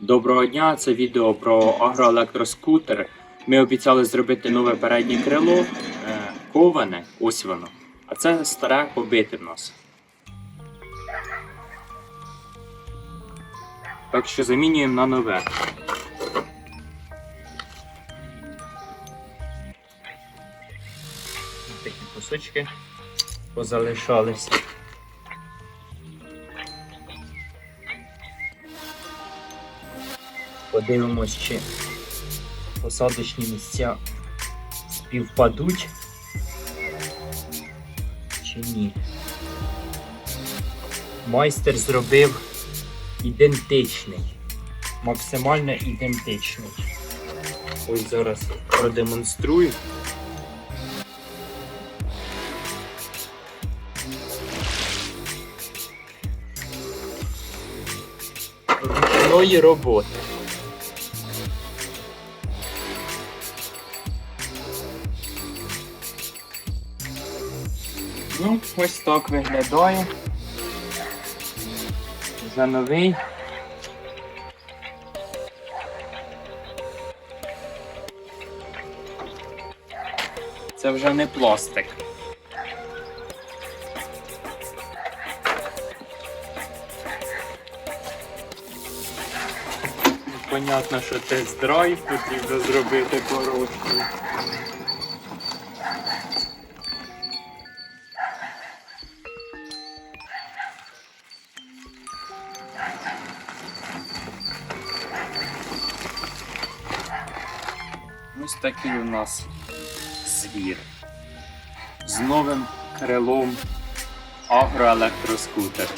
Доброго дня, це відео про агроелектроскутер. Ми обіцяли зробити нове переднє крило, е, коване, ось воно. А це старе побите в нас. Так що замінюємо на нове. Такі кусочки позалишалися. Подивимось, чи посадочні місця співпадуть чи ні. Майстер зробив ідентичний, максимально ідентичний. Ось зараз продемонструю. Ручної роботи. Ну, ось так виглядає. Вже новий. Це вже не пластик. Понятно, що тест-драйв потрібно зробити короткий. Ось такий у нас звір. З новим крилом агроелектроскутер.